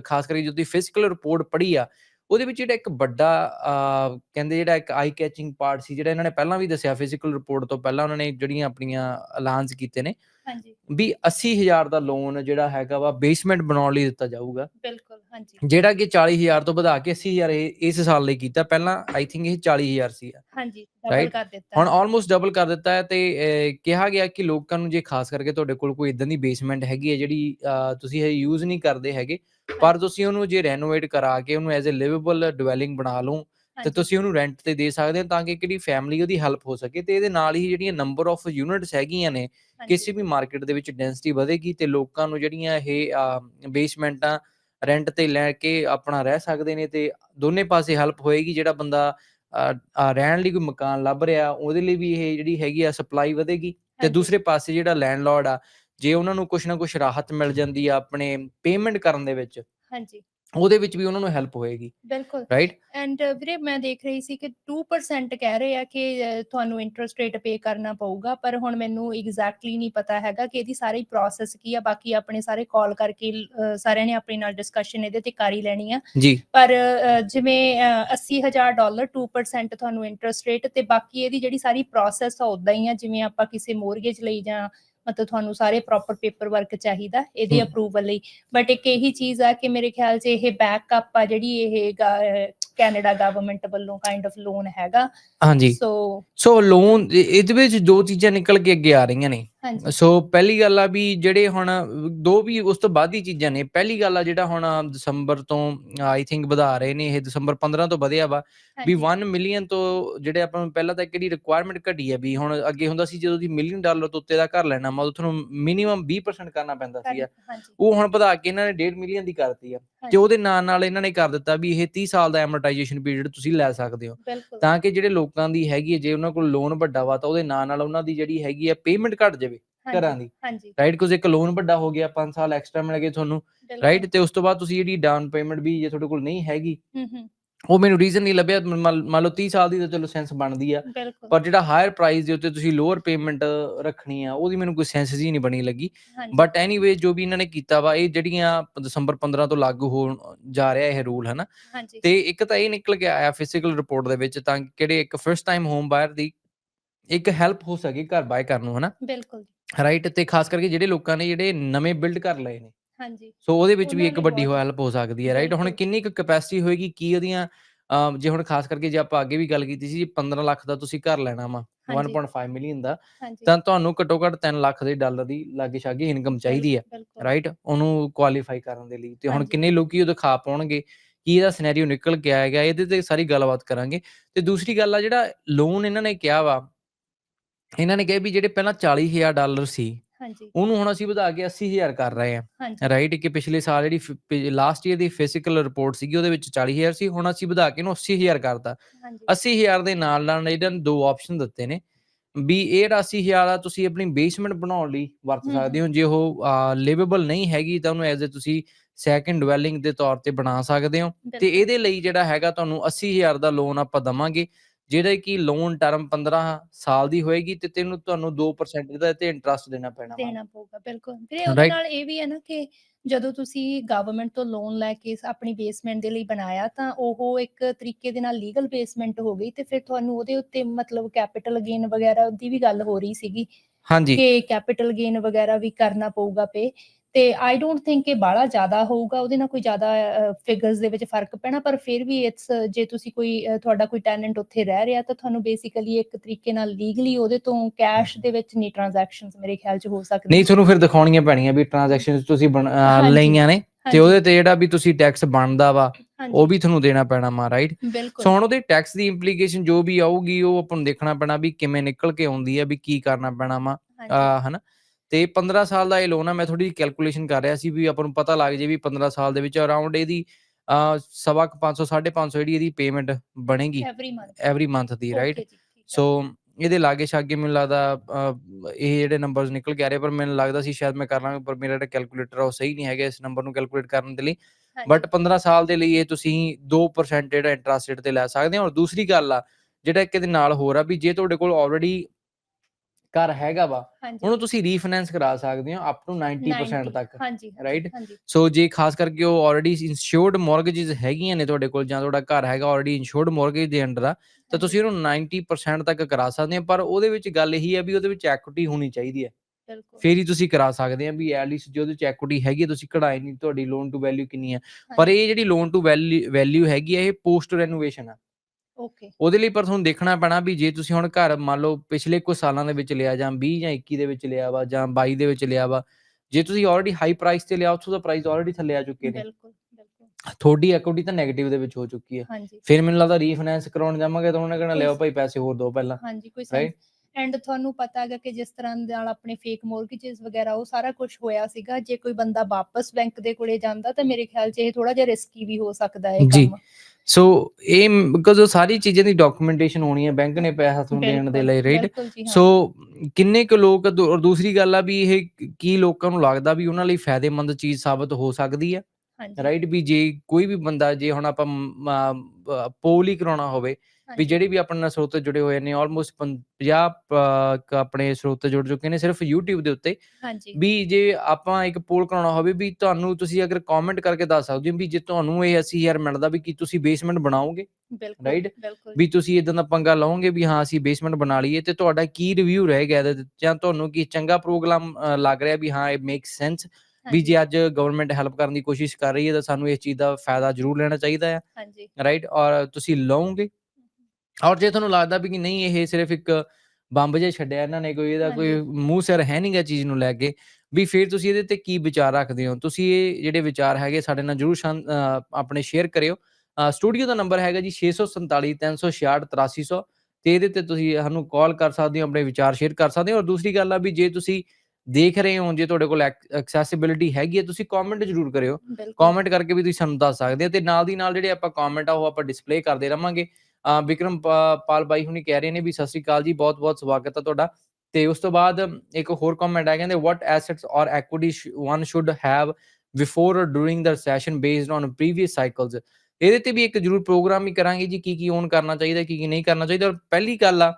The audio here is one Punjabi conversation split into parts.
ਖਾਸ ਕਰਕੇ ਜਦੋਂ ਤੁਸੀਂ ਫਿਜ਼ੀਕਲ ਰਿਪੋਰਟ ਪੜ੍ਹੀ ਆ ਉਹਦੇ ਵਿੱਚ ਜਿਹੜਾ ਇੱਕ ਵੱਡਾ ਕਹਿੰਦੇ ਜਿਹੜਾ ਇੱਕ ਆਈ ਕੈਚਿੰਗ ਪਾਰਟ ਸੀ ਜਿਹੜਾ ਇਹਨਾਂ ਨੇ ਪਹਿਲਾਂ ਵੀ ਦੱਸਿਆ ਫਿਜ਼ੀਕਲ ਰਿਪੋਰਟ ਤੋਂ ਪਹਿਲਾਂ ਉਹਨਾਂ ਨੇ ਜਿਹੜੀਆਂ ਆਪਣੀਆਂ ਐਲਾਨਸ ਕੀਤੇ ਨੇ ਹਾਂਜੀ ਵੀ 80000 ਦਾ ਲੋਨ ਜਿਹੜਾ ਹੈਗਾ ਵਾ ਬੇਸਮੈਂਟ ਬਣਾਉਣ ਲਈ ਦਿੱਤਾ ਜਾਊਗਾ ਬਿਲਕੁਲ ਹਾਂਜੀ ਜਿਹੜਾ ਕਿ 40000 ਤੋਂ ਵਧਾ ਕੇ 80000 ਇਹ ਇਸ ਸਾਲ ਲਈ ਕੀਤਾ ਪਹਿਲਾਂ ਆਈ ਥਿੰਕ ਇਹ 40000 ਸੀ ਹਾਂਜੀ ਡਬਲ? ਕਰ ਦਿੱਤਾ ਹੁਣ। ਆਲਮੋਸਟ ਡਬਲ ਕਰ ਦਿੱਤਾ ਹੈ ਤੇ ਕਿਹਾ ਗਿਆ ਕਿ ਲੋਕਾਂ ਨੂੰ ਜੇ ਖਾਸ ਕਰਕੇ ਤੁਹਾਡੇ ਕੋਲ ਕੋਈ ਇਦਾਂ ਦੀ ਬੇਸਮੈਂਟ ਹੈਗੀ ਹੈ ਜਿਹੜੀ ਤੁਸੀਂ ਇਹ ਯੂਜ਼ ਨਹੀਂ ਕਰਦੇ ਹੈਗੇ ਪਰ ਤੁਸੀਂ ਉਹਨੂੰ ਜੇ ਰੈਨੋਵੇਟ ਕਰਾ ਕੇ ਉਹਨੂੰ ਐਜ਼ ਅ ਲਿਵੇਬਲ ਡਵੈਲਿੰਗ ਬਣਾ ਲਓ ਤੇ ਤੁਸੀਂ ਉਹਨੂੰ ਰੈਂਟ ਤੇ ਦੇ ਸਕਦੇ ਹੋ ਤਾਂ ਕਿ ਕਿਹੜੀ ਫੈਮਿਲੀ ਉਹਦੀ ਹੈਲਪ ਹੋ ਸਕੇ ਤੇ ਇਹਦੇ ਨਾਲ ਹੀ ਜਿਹੜੀਆਂ ਨੰਬਰ ਆਫ ਯੂਨਿਟਸ ਹੈਗੀਆਂ ਨੇ ਕਿਸੇ ਵੀ ਮਾਰਕੀਟ ਦੇ ਵਿੱਚ ਡੈਂਸਿਟੀ ਵਧੇਗੀ ਤੇ ਲੋਕਾਂ ਨੂੰ ਜਿਹੜੀਆਂ ਇਹ ਬੇਸਮੈਂਟਾਂ ਰੈਂਟ ਤੇ ਲੈ ਕੇ ਆਪਣਾ ਰਹਿ ਸਕਦੇ ਨੇ ਤੇ ਦੋਨੇ ਪਾਸੇ ਹੈਲਪ ਹੋਏਗੀ ਜਿਹੜਾ ਬੰਦਾ ਰਹਿਣ ਲਈ ਕੋਈ ਮਕਾਨ ਲੱਭ ਰਿਹਾ ਉਹਦੇ ਲਈ ਵੀ ਇਹ ਜਿਹੜੀ ਹੈਗੀ ਆ ਸਪਲਾਈ ਵਧੇਗੀ ਤੇ ਦੂਸਰੇ ਪਾਸੇ ਜਿਹੜਾ ਲੈਂਡਲੌਰਡ ਆ ਜੇ ਉਹਨਾਂ ਨੂੰ ਕੁਛ ਨਾ ਕੁਛ ਰਾਹਤ ਮਿਲ ਜਾਂਦੀ ਆ ਆਪਣੇ ਪੇਮੈਂਟ ਕਰਨ ਦੇ ਵਿੱਚ ਹਾਂਜੀ। ਉਹਦੇ ਵਿੱਚ ਵੀ ਉਹਨਾਂ ਨੂੰ ਹੈਲਪ ਹੋਏਗੀ ਬਿਲਕੁਲ। ਰਾਈਟ ਐਂਡ ਵੀਰੇ ਮੈਂ ਦੇਖ ਰਹੀ ਸੀ ਕਿ 2% ਕਹਿ ਰਹੇ ਆ ਕਿ ਤੁਹਾਨੂੰ ਇੰਟਰਸਟ ਰੇਟ ਪੇ ਕਰਨਾ ਪਊਗਾ ਪਰ ਹੁਣ ਮੈਨੂੰ ਐਗਜ਼ੈਕਟਲੀ ਨਹੀਂ ਪਤਾ ਹੈਗਾ ਕਿ ਇਹਦੀ ਸਾਰੀ ਪ੍ਰੋਸੈਸ ਕੀ ਆ ਬਾਕੀ ਆਪਣੇ ਸਾਰੇ ਕਾਲ ਕਰਕੇ ਸਾਰਿਆਂ ਨੇ ਆਪਣੇ ਨਾਲ ਡਿਸਕਸ਼ਨ ਇਹਦੇ ਤੇ ਕਰ ਹੀ ਲੈਣੀ ਆ। ਜੀ। ਪਰ ਜਿਵੇਂ ਅ, 80000 ਡਾਲਰ 2% ਤੁਹਾਨੂੰ ਇੰਟਰਸਟ ਰੇਟ ਤੇ ਬਾਕੀ ਇਹਦੀ ਜਿਹੜੀ ਸਾਰੀ ਪ੍ਰੋਸੈਸ ਆ ਉਦਾਂ ਹੀ ਆ ਜਿਵੇਂ ਆਪਾਂ ਕਿਸੇ ਮੋਰਗੇਜ ਲਈ ਜਾਂ ਮਤਲਬ ਤੁਹਾਨੂੰ ਸਾਰੇ ਪ੍ਰੋਪਰ ਪੇਪਰ ਵਰਕ ਚਾਹੀਦਾ ਇਹਦੀ। ਅਪਰੂਵਲ ਲਈ। ਬਟ ਇੱਕ ਇਹੀ ਚੀਜ਼ ਆ ਕਿ ਮੇਰੇ ਖਿਆਲ 'ਚ ਇਹ ਬੈਕਅਪ ਆ ਜਿਹੜੀ ਇਹ ਕੈਨੇਡਾ ਗਵਰਨਮੈਂਟ ਵੱਲੋਂ ਕਾਈਂਡ ਆਫ ਲੋਨ ਹੈਗਾ। ਹਾਂਜੀ। ਸੋ ਸੋ ਲੋਨ ਇਹਦੇ ਵਿੱਚ ਦੋ ਚੀਜ਼ਾਂ ਨਿਕਲ ਕੇ ਅੱਗੇ ਆ ਰਹੀਆਂ ਨੇ। ਹਾਂਜੀ। ਸੋ ਪਹਿਲੀ ਗੱਲ ਆ ਵੀ ਜਿਹੜੇ ਹੁਣ ਦੋ ਵੀ ਉਸ ਤੋਂ ਬਾਅਦ ਦੀ ਚੀਜ਼ਾਂ ਨੇ। ਪਹਿਲੀ ਗੱਲ ਆ ਜਿਹੜਾ ਹੁਣ ਦਸੰਬਰ ਤੋਂ ਆਈ ਥਿੰਕ ਵਧਾ ਰਹੇ ਨੇ ਇਹ ਦਸੰਬਰ 15 ਤੋਂ ਵਧਿਆ ਵਾ ਵੀ ਹਾਂਜੀ, 1 ਮਿਲੀਅਨ ਤੋਂ ਜਿਹੜੇ ਆਪਾਂ ਨੂੰ ਪਹਿਲਾਂ ਤਾਂ ਕਿਹੜੀ ਰਿਕੁਆਇਰਮੈਂਟ ਘਟੀ ਹੈ ਵੀ ਹੁਣ ਅੱਗੇ ਹੁੰਦਾ ਸੀ ਜਦੋਂ ਦੀ ਮਿਲੀਅਨ ਡਾਲਰ ਤੋਂ ਉੱਤੇ ਦਾ ਘਰ ਲੈਣਾ ਮਤਲਬ ਤੁਹਾਨੂੰ ਮਿਨੀਮਮ 20% ਕਰਨਾ ਪੈਂਦਾ ਸੀ ਉਹ ਹੁਣ ਵਧਾ ਕੇ ਇਹਨਾਂ ਨੇ 1.5 ਮਿਲੀਅਨ ਦੀ ਕਰਤੀ ਆ। ਤੇ ਉਹਦੇ ਨਾਲ ਨਾਲ ਇਹਨਾਂ ਨੇ ਕਰ ਦਿੱਤਾ ਵੀ ਇਹ 30 ਸਾਲ ਦਾ ਐਮortization ਪੀਰੀਅਡ ਤੁਸੀਂ ਲੈ ਸਕਦੇ ਹੋ। ਤਾਂ ਕਿ ਜਿਹੜੇ ਲੋਕਾਂ ਦੀ ਹੈਗੀ ਹੈ ਜੇ ਉਹਨਾਂ ਕੋਲ ਲੋਨ ਵੱਡਾ ਵਾ ਤਾਂ ਉਹਦੇ ਨਾਲ ਨਾਲ ਉਹਨਾਂ ਦੀ ਜਿਹੜੀ ਹੈਗੀ ਆ ਪੇਮੈਂਟ ਘਟ ਜਾਵੇ। ਘਰਾਂ ਦੀ। ਹਾਂਜੀ। ਰਾਈਟ ਕਿਉਂਕਿ ਇੱਕ ਲੋਨ ਵੱਡਾ ਹੋ ਗਿਆ 5 ਸਾਲ ਐਕਸਟਰਾ ਮਿਲ ਗਏ ਤੁਹਾਨੂੰ। ਰਾਈਟ ਤੇ ਉਸ ਤੋਂ ਬਾਅਦ ਤੁਸੀਂ ਜਿਹੜੀ ਡਾਊਨ ਪੇਮੈਂਟ ਵੀ ਜੇ ਤੁਹਾਡੇ ਕੋਲ ਨਹੀਂ ਹੈਗੀ ਹੂੰ ਹੂੰ। ਉਹ ਮੈਨੂੰ ਰੀਜ਼ਨ ਨਹੀਂ ਲੱਭਿਆ ਮੰਨ ਲਓ 30 ਸਾਲ ਦੀ ਤਾਂ ਚਲੋ ਸੈਂਸ ਬਣਦੀ ਆ। ਪਰ ਜਿਹੜਾ ਹਾਇਰ ਪ੍ਰਾਈਸ ਦੇ ਉੱਤੇ ਤੁਸੀਂ ਲੋਅਰ ਪੇਮੈਂਟ ਰੱਖਣੀ ਆ ਉਹਦੀ ਮੈਨੂੰ ਕੋਈ ਸੈਂਸ ਜੀ ਨਹੀਂ ਬਣੀ ਲੱਗੀ। ਬਟ ਐਨੀਵੇ ਜੋ ਵੀ ਇਹਨਾਂ ਨੇ ਕੀਤਾ ਵਾ ਇਹ ਜਿਹੜੀਆਂ ਦਸੰਬਰ 15 ਤੋਂ ਲਾਗੂ ਹੋਣ ਜਾ ਰਿਹਾ ਇਹ ਰੂਲ ਹਨਾ। ਤੇ ਇੱਕ ਤਾਂ ਇਹ ਨਿਕਲ ਕੇ ਆਇਆ ਫਿਜ਼ੀਕਲ ਰਿਪੋਰਟ ਦੇ ਵਿੱਚ ਤਾਂ ਕਿਹੜੇ ਇੱਕ ਫਰਸਟ ਟਾਈਮ ਹੋਮ ਬਾਇਰ ਦੀ ਇੱਕ ਹੈਲਪ ਹੋ ਸਕੇ ਘਰ ਬਾਏ ਕਰਨ ਨੂੰ ਹਨਾ? ਬਿਲਕੁਲ ਰਾਈਟ ਤੇ ਖਾਸ ਕਰਕੇ ਜਿਹੜੇ ਲੋਕਾਂ ਨੇ ਜਿਹੜੇ ਨਵੇਂ ਬਿਲਡ ਕਰ ਲਏ ਨੇ। ਹਾਂਜੀ। ਸੋ ਉਹਦੇ ਵਿੱਚ ਵੀ ਇੱਕ ਵੱਡੀ ਹੈਲਪ ਹੋ ਸਕਦੀ ਹੈ ਰਾਈਟ ਹੁਣ। ਕਿੰਨੀ ਕੁ ਕੈਪੈਸਿਟੀ ਹੋਏਗੀ ਕੀ ਉਹਦੀਆਂ ਜੇ ਹੁਣ ਖਾਸ ਕਰਕੇ ਜੇ ਆਪਾਂ ਅੱਗੇ ਵੀ ਗੱਲ ਕੀਤੀ ਸੀ ਜੀ 15 ਲੱਖ ਦਾ ਤੁਸੀਂ ਘਰ ਲੈਣਾ ਵਾ ਹਾਂਜੀ, 1.5 ਮਿਲੀਅਨ ਦਾ ਤਾਂ ਤੁਹਾਨੂੰ ਘੱਟੋ ਘੱਟ 3 ਲੱਖ ਦੇ ਡਾਲਰ ਦੀ ਲਾਗੇ ਛਾਗੇ ਇਨਕਮ ਚਾਹੀਦੀ ਹੈ ਰਾਈਟ ਉਹਨੂੰ ਕੁਆਲੀਫਾਈ ਕਰਨ ਦੇ ਲਈ। ਤੇ ਹੁਣ। ਕਿੰਨੇ ਲੋਕੀ ਉਹ ਦਿਖਾ ਪਾਉਣਗੇ ਕੀ ਇਹਦਾ ਸਿਨੈਰੀਓ ਨਿਕਲ ਕੇ ਆਏਗਾ ਇਹਦੇ ਤੇ ਸਾਰੀ ਗੱਲਬਾਤ ਕਰਾਂਗੇ। ਤੇ ਦੂਸਰੀ ਗੱਲ ਆ ਜਿਹੜਾ ਲੋਨ ਇਹਨਾਂ ਨੇ ਕਿਹਾ ਵਾ ਇਹਨਾਂ ਨੇ ਕਿਹਾ ਵੀ ਜਿਹੜੇ ਪਹਿਲਾਂ 40000 ਡਾਲਰ ਸੀ ਹਾਂਜੀ। ਉਹਨੂੰ ਹੁਣ ਅਸੀਂ ਵਧਾ ਕੇ 80000 ਕਰ ਰਹੇ ਹਾਂ। ਰਾਈਟ ਕਿ ਪਿਛਲੇ ਸਾਲ ਜਿਹੜੀ ਲਾਸਟ ਈਅਰ ਦੀ ਫਿਜ਼ੀਕਲ ਰਿਪੋਰਟ ਸੀਗੀ ਉਹਦੇ ਵਿੱਚ 40000 ਸੀ ਹੁਣ ਅਸੀਂ ਵਧਾ ਕੇ ਇਹਨੂੰ 80000 ਕਰਤਾ। ਹਾਂਜੀ। 80000 ਦੇ ਨਾਲ ਨਾਲ ਇਹਨਾਂ ਨੇ ਦੋ ਆਪਸ਼ਨ ਦਿੱਤੇ ਨੇ ਵੀ ਇਹ ਜਿਹੜਾ 80000 ਆ ਤੁਸੀਂ ਆਪਣੀ ਬੇਸਮੈਂਟ ਬਣਾਉਣ ਲਈ ਵਰਤ ਸਕਦੇ ਹੋ। ਜੇ ਉਹ ਲਿਵੇਬਲ ਨਹੀਂ ਹੈਗੀ ਤਾਂ ਉਹਨੂੰ ਐਜ਼ ਅ ਤੁਸੀਂ ਸੈਕੰਡ ਡਵੈਲਿੰਗ ਦੇ ਤੌਰ ਤੇ ਬਣਾ ਸਕਦੇ ਹੋ। ਤੇ ਇਹਦੇ ਲਈ ਜਿਹੜਾ ਹੈਗਾ ਤੁਹਾਨੂੰ 80000 ਦਾ ਲੋਨ ਆਪਾਂ ਦਵਾਂਗੇ। ਜਿਹੜਾ ਕਿ ਲੋਨ ਟਰਮ 15 ਸਾਲ ਦੀ ਹੋਏਗੀ ਤੇ ਤੈਨੂੰ ਤੁਹਾਨੂੰ 2% ਦਾ ਤੇ ਇੰਟਰਸਟ ਦੇਣਾ ਪੈਣਾ ਵਾ। ਦੇਣਾ ਪਊਗਾ ਬਿਲਕੁਲ। ਵੀਰੇ ਉਹਦੇ Right. ਨਾਲ ਇਹ ਵੀ ਹੈ ਨਾ ਕਿ ਜਦੋਂ ਤੁਸੀਂ ਗਵਰਨਮੈਂਟ ਤੋਂ ਲੋਨ ਲੈ ਕੇ ਆਪਣੀ ਬੇਸਮੈਂਟ ਦੇ ਲਈ ਬਣਾਇਆ ਤਾਂ ਉਹ ਇੱਕ ਤਰੀਕੇ ਦੇ ਨਾਲ ਲੀਗਲ ਬੇਸਮੈਂਟ ਹੋ ਗਈ ਤੇ ਫਿਰ ਤੁਹਾਨੂੰ ਉਹਦੇ ਉੱਤੇ ਮਤਲਬ ਕੈਪੀਟਲ ਗੇਨ ਵਗੈਰਾ ਦੀ ਵੀ ਗੱਲ ਹੋ ਰਹੀ ਸੀਗੀ ਹਾਂਜੀ। ਕਿ ਕੈਪੀਟਲ ਗੇਨ ਵਗੈਰਾ ਵੀ ਕਰਨਾ ਪਊਗਾ ਪੇ ਤੇ ਆਈ ਡੋਨਟ ਥਿੰਕ ਕਿ ਬਾਹਲਾ ਜ਼ਿਆਦਾ ਹੋਊਗਾ ਉਹਦੇ ਨਾਲ ਕੋਈ ਜ਼ਿਆਦਾ ਫਿਗਰਸ ਦੇ ਵਿੱਚ ਫ਼ਰਕ ਪੈਣਾ ਪਰ ਫਿਰ ਵੀ ਇਟਸ ਜੇ ਤੁਸੀਂ ਕੋਈ ਤੁਹਾਡਾ ਕੋਈ ਟੈਨੈਂਟ ਉੱਥੇ ਰਹਿ ਰਿਹਾ ਤਾਂ ਤੁਹਾਨੂੰ ਬੇਸਿਕਲੀ ਇੱਕ ਤਰੀਕੇ ਨਾਲ ਲੀਗਲੀ ਉਹਦੇ ਤੋਂ ਕੈਸ਼ ਦੇ ਵਿੱਚ ਨਹੀਂ ਟ੍ਰਾਂਜੈਕਸ਼ਨਸ ਮੇਰੇ ਖਿਆਲ ਚ ਹੋ ਸਕਦੀਆਂ ਨਹੀਂ ਤੁਹਾਨੂੰ ਫਿਰ ਦਿਖਾਉਣੀਆਂ ਪੈਣੀਆਂ ਵੀ ਟ੍ਰਾਂਜੈਕਸ਼ਨਸ ਤੁਸੀਂ ਲਈਆਂ ਨੇ ਤੇ ਉਹਦੇ ਤੇ ਜਿਹੜਾ ਵੀ ਤੁਸੀਂ ਟੈਕਸ ਬਣਦਾ ਵਾ ਉਹ ਵੀ ਤੁਹਾਨੂੰ ਦੇਣਾ ਪੈਣਾ ਮਾ ਰਾਈਟ ਸੋ ਹੁਣ ਉਹਦੇ ਟੈਕਸ ਦੀ ਇੰਪਲੀਕੇਸ਼ਨ ਜੋ ਵੀ ਆਊਗੀ ਉਹ ਆਪਾਂ ਨੂੰ ਦੇਖਣਾ ਪੈਣਾ ਵੀ ਕਿਵੇਂ ਨਿਕਲ ਕੇ ਆਉਂਦੀ ਹੈ ਵੀ ਕੀ ਕਰਨਾ ਪੈਣਾ ਅਹ ਹਨਾ? ਤੇ 15 ਸਾਲ ਦਾ ਇਹ ਲੋਨ ਆ ਮੈਂ ਥੋੜੀ ਕੈਲਕੂਲੇਸ਼ਨ ਕਰ ਰਿਹਾ ਸੀ ਵੀ ਆਪਾਂ ਨੂੰ ਪਤਾ ਲੱਗ ਜੇ ਵੀ 15 ਸਾਲ ਦੇ ਵਿੱਚ ਅਰਾਊਂਡ ਇਹਦੀ ਸਵਾ ਕੁ 500 550 ਜਿਹੜੀ ਇਹਦੀ ਪੇਮੈਂਟ ਬਣੇਗੀ ਐਵਰੀ ਮੰਥ ਐਵਰੀ ਮੰਥ ਦੀ ਰਾਈਟ। ਸੋ ਇਹਦੇ ਲਾਗੇ ਛਾਗੇ ਮੈਨੂੰ ਲੱਗਦਾ ਇਹ ਜਿਹੜੇ ਨੰਬਰਸ ਨਿਕਲ ਕੇ ਆ ਰਹੇ ਪਰ ਮੈਨੂੰ ਲੱਗਦਾ ਸੀ ਸ਼ਾਇਦ ਮੈਂ ਕਰ ਲਾਂਗਾ ਪਰ ਮੇਰਾ ਜਿਹੜਾ ਕੈਲਕੂਲੇਟਰ ਆ ਉਹ ਸਹੀ ਨਹੀਂ ਹੈਗਾ ਇਸ ਨੰਬਰ ਨੂੰ ਕੈਲਕੂਲੇਟ ਕਰਨ ਦੇ ਲਈ। ਬਟ 15 ਸਾਲ ਦੇ ਲਈ ਇਹ ਤੁਸੀਂ 2% ਜਿਹੜਾ ਇੰਟਰਸਟ ਰੇਟ ਤੇ ਲੈ ਸਕਦੇ ਹੋ। ਔਰ ਦੂਸਰੀ ਗੱਲ ਆ ਜਿਹੜਾ ਇੱਕ ਇਹਦੇ ਨਾਲ ਹੋਰ ਆ ਵੀ ਜੇ ਤੁਹਾਡੇ ਕੋਲ ਆਲਰੇਡੀ ਘਰ ਹੈਗਾ ਵਾ ਹਾਂਜੀ। ਉਹਨੂੰ ਤੁਸੀਂ ਰੀਫਾਈਨੈਂਸ ਕਰਾ ਸਕਦੇ ਹੋ ਅਪ ਟੂ 90% 90 ਤੱਕ। ਹਾਂਜੀ? ਹਾਂਜੀ। ਸੋ ਜੇ ਖਾਸ ਕਰਕੇ ਉਹ ਆਲਰੇਡੀ ਇੰਸ਼ੋਰਡ ਮਾਰਗੇजेस ਹੈਗੀਆਂ ਨੇ ਤੁਹਾਡੇ ਕੋਲ ਜਾਂ ਤੁਹਾਡਾ ਘਰ ਹੈਗਾ ਆਲਰੇਡੀ ਇੰਸ਼ੋਰਡ ਮਾਰਗੇਜ ਦੇ ਅੰਡਰ ਆ ਤਾਂ ਤੁਸੀਂ ਉਹਨੂੰ 90% ਤੱਕ ਕਰਾ ਸਕਦੇ ਹੋ ਪਰ ਉਹਦੇ ਵਿੱਚ ਗੱਲ ਇਹੀ ਹੈ ਵੀ ਉਹਦੇ ਵਿੱਚ ਐਕੁਇਟੀ ਹੋਣੀ ਚਾਹੀਦੀ ਹੈ। ਬਿਲਕੁਲ। ਫੇਰ ਹੀ ਤੁਸੀਂ ਕਰਾ ਸਕਦੇ ਆ ਵੀ ਐਟਲੀਸਟ ਜੇ ਉਹਦੇ ਚ ਐਕੁਇਟੀ ਹੈਗੀ ਹੈ, ਤੁਸੀਂ ਕਢਾਈ ਨਹੀਂ ਤੁਹਾਡੀ ਲੋਨ ਟੂ ਵੈਲਿਊ ਕਿੰਨੀ ਹੈ। ਪਰ ਇਹ ਜਿਹੜੀ ਲੋਨ ਟੂ ਵੈਲਿਊ ਹੈਗੀ ਹੈ ਇਹ ਪੋਸਟ ਰੈਨੋਵੇਸ਼ਨ ਆ। ਓਕੇ ਉਹਦੇ ਲਈ ਪਰ ਤੁਹਾਨੂੰ ਦੇਖਣਾ ਪੈਣਾ ਵੀ ਜੇ ਤੁਸੀਂ ਹੁਣ ਘਰ ਮੰਨ ਲਓ ਪਿਛਲੇ ਕੁਝ ਸਾਲਾਂ ਦੇ ਵਿੱਚ ਲਿਆ ਜਾਂ 20 ਜਾਂ 21 ਦੇ ਵਿੱਚ ਲਿਆ ਵਾ ਜਾਂ 22 ਦੇ ਵਿੱਚ ਲਿਆ ਵਾ ਜੇ ਤੁਸੀਂ ਆਲਰੇਡੀ ਹਾਈ ਪ੍ਰਾਈਸ ਤੇ ਲਿਆ ਉੱਥੋਂ ਦਾ ਪ੍ਰਾਈਸ ਆਲਰੇਡੀ ਥੱਲੇ ਆ ਚੁੱਕੇ ਨੇ। ਬਿਲਕੁਲ ਬਿਲਕੁਲ। ਤੁਹਾਡੀ ਐਕੁਇਟੀ ਤਾਂ 네ਗੇਟਿਵ ਦੇ ਵਿੱਚ ਹੋ ਚੁੱਕੀ ਹੈ। ਫਿਰ ਮੈਨੂੰ ਲੱਗਦਾ ਰੀਫਾਈਨੈਂਸ ਕਰਾਉਣ ਜਾਵਾਂਗੇ ਤਾਂ ਉਹਨੇ ਕਹਿਣਾ ਕੋਈ ਲਿਓ ਭਾਈ ਪੈਸੇ ਹੋਰ ਦਿਓ ਪਹਿਲਾਂ ਹਾਂਜੀ ਕੋਈ? ਐਂਡ ਤੁਹਾਨੂੰ ਪਤਾ ਹੈਗਾ ਕਿ ਜਿਸ ਤਰ੍ਹਾਂ ਨਾਲ ਆਪਣੇ ਫੇਕ ਮੋਰਗੇजेस ਵਗੈਰਾ ਉਹ ਸਾਰਾ ਕੁਝ ਹੋਇਆ ਸੀਗਾ। ਜੇ ਕੋਈ ਬੰਦਾ ਵਾਪਸ ਬੈਂਕ ਦੇ ਕੋਲੇ ਜਾਂਦਾ ਤਾਂ ਮੇਰੇ ਖਿਆਲ 'ਚ ਇਹ ਥੋੜਾ ਜਿਹਾ ਰਿਸਕੀ ਵੀ ਹੋ ਸਕਦਾ ਹੈ। ਕੰਮ। ਸੋ ਇਹ ਬਿਕਾਜ਼ ਉਹ ਸਾਰੀ ਚੀਜ਼ਾਂ ਦੀ ਡਾਕੂਮੈਂਟੇਸ਼ਨ ਹੋਣੀ ਹੈ ਬੈਂਕ ਨੇ ਪੈਸਾ ਤੁਹਾਨੂੰ ਦੇਣ ਦੇ ਲਈ ਰਾਈਟ। ਸੋ ਕਿੰਨੇ ਕੁ ਲੋਕ ਔਰ ਦੂਸਰੀ ਗੱਲ ਆ ਵੀ ਇਹ ਕੀ ਲੋਕਾਂ ਨੂੰ ਲੱਗਦਾ ਵੀ ਉਹਨਾਂ ਲਈ ਫਾਇਦੇਮੰਦ ਚੀਜ਼ ਸਾਬਤ ਹੋ ਸਕਦੀ ਹੈ? ਹਾਂਜੀ, ਰਾਈਟ ਵੀ ਜੇ ਕੋਈ ਵੀ ਬੰਦਾ ਜੇ ਹੁਣ ਆਪਾਂ ਪੋਲ ਹੀ ਕਰਾਉਣਾ ਹੋਵੇ ਵੀ ਜਿਹੜੇ ਵੀ ਆਪਣੇ ਨਾਲ ਸਰੋਤ ਜੁੜੇ ਹੋਏ ਨੇ ਆਲਮੋਸਟ 50 ਅਹ, ਕ ਆਪਣੇ ਸਰੋਤ ਜੁੜ ਚੁੱਕੇ ਨੇ ਸਿਰਫ YouTube ਦੇ ਉੱਤੇ। ਹਾਂਜੀ। ਵੀ ਜੇ ਆਪਾਂ ਇੱਕ ਪੋਲ ਕਰਾਉਣਾ ਹੋਵੇ ਵੀ ਤੁਹਾਨੂੰ ਤੁਸੀਂ ਅਗਰ ਕਮੈਂਟ ਕਰਕੇ ਦੱਸ ਸਕਦੇ ਹੋ ਵੀ ਜੇ ਤੁਹਾਨੂੰ ਇਹ 80000 ਮਿਲਦਾ ਵੀ ਕੀ ਤੁਸੀਂ ਬੇਸਮੈਂਟ ਬਣਾਓਗੇ? ਬਿਲਕੁਲ? ਬਿਲਕੁਲ। ਵੀ ਤੁਸੀਂ ਇਦਾਂ ਦਾ ਪੰਗਾ ਲਓਗੇ ਵੀ ਹਾਂ ਅਸੀਂ ਬੇਸਮੈਂਟ ਬਣਾ ਲਈਏ ਤੇ ਤੁਹਾਡਾ ਕੀ ਰਿਵਿਊ ਰਹਿ ਗਿਆ ਇਹਦੇ? ਜਾਂ ਤੁਹਾਨੂੰ ਕੀ ਚੰਗਾ ਪ੍ਰੋਗਰਾਮ ਲੱਗ ਰਿਹਾ ਵੀ ਹਾਂ ਇਹ ਮੇਕ ਸੈਂਸ ਵੀ ਜੇ ਅੱਜ ਗਵਰਨਮੈਂਟ ਹੈਲਪ ਕਰਨ ਦੀ ਕੋਸ਼ਿਸ਼ ਕਰ ਰਹੀ ਹੈ ਤਾਂ ਸਾਨੂੰ ਇਸ ਚੀਜ਼ ਦਾ ਫਾਇਦਾ ਜ਼ਰੂਰ ਲੈਣਾ ਚਾਹੀਦਾ ਹੈ ਹਾਂਜੀ। ਰਾਈਟ ਔਰ ਤੁਸੀਂ ਲਓਗੇ? ਔਰ ਜੇ ਤੁਹਾਨੂੰ ਲੱਗਦਾ ਵੀ ਕਿ ਨਹੀਂ ਇਹ ਸਿਰਫ ਇੱਕ ਬੰਬ ਜਿਹਾ ਛੱਡਿਆ ਇਹਨਾਂ ਨੇ ਕੋਈ ਇਹਦਾ ਕੋਈ। ਮੂੰਹ ਸਿਰ ਹੈ ਨਹੀਂਗਾ ਚੀਜ਼ ਨੂੰ ਲੈ ਕੇ ਵੀ ਫਿਰ ਤੁਸੀਂ ਇਹਦੇ ਤੇ ਕੀ ਵਿਚਾਰ ਰੱਖਦੇ ਹੋ? ਤੁਸੀਂ ਇਹ ਜਿਹੜੇ ਵਿਚਾਰ ਹੈਗੇ ਸਾਡੇ ਨਾਲ ਜਰੂਰ ਆਪਣੇ ਸ਼ੇਅਰ ਕਰਿਓ। ਸਟੂਡੀਓ ਦਾ ਨੰਬਰ ਹੈਗਾ ਜੀ 647 366 8300 ਤੇ ਇਹਦੇ ਤੇ ਤੁਸੀਂ ਸਾਨੂੰ ਕਾਲ ਕਰ ਸਕਦੇ ਹੋ ਆਪਣੇ ਵਿਚਾਰ ਸ਼ੇਅਰ ਕਰ ਸਕਦੇ ਹੋ। ਔਰ ਦੂਸਰੀ ਗੱਲ ਆ ਵੀ ਜੇ ਤੁਸੀਂ ਦੇਖ ਰਹੇ ਹੋ ਜੇ ਤੁਹਾਡੇ ਕੋਲ ਐਕਸੈਸਿਬਿਲਿਟੀ ਹੈਗੀ ਹੈ ਤੁਸੀਂ ਕਮੈਂਟ ਜ਼ਰੂਰ ਕਰਿਓ। ਕਮੈਂਟ ਕਰਕੇ ਵੀ ਤੁਸੀਂ ਸਾਨੂੰ ਦੱਸ ਸਕਦੇ ਹੋ ਤੇ ਨਾਲ ਦੀ ਨਾਲ ਜਿਹੜੇ ਆਪਾਂ ਕਮੈਂਟ ਆ ਉਹ ਆਪਾਂ ਡਿਸਪਲੇ ਕਰਦੇ ਰਵਾਂਗੇ। ਵਿਕਰਮ ਪਾਲ ਬਾਈ ਹੁਣੀ ਕਹਿ ਰਹੇ ਨੇ ਵੀ ਸਤਿ ਸ੍ਰੀ ਅਕਾਲ ਜੀ ਬਹੁਤ ਬਹੁਤ ਸਵਾਗਤ ਹੈ ਤੁਹਾਡਾ। ਤੇ ਉਸ ਤੋਂ ਬਾਅਦ ਇੱਕ ਹੋਰ ਕਮੈਂਟ ਆ ਕਹਿੰਦੇ what assets or equity one should have before or during the session based on previous cycles ਇਹਦੇ ਤੇ ਵੀ ਇੱਕ ਜ਼ਰੂਰ ਪ੍ਰੋਗਰਾਮ ਹੀ ਕਰਾਂਗੇ ਜੀ ਕੀ ਕੀ ਓਨ ਕਰਨਾ ਚਾਹੀਦਾ ਕੀ ਕੀ ਨਹੀਂ ਕਰਨਾ ਚਾਹੀਦਾ। ਔਰ ਪਹਿਲੀ ਗੱਲ ਆ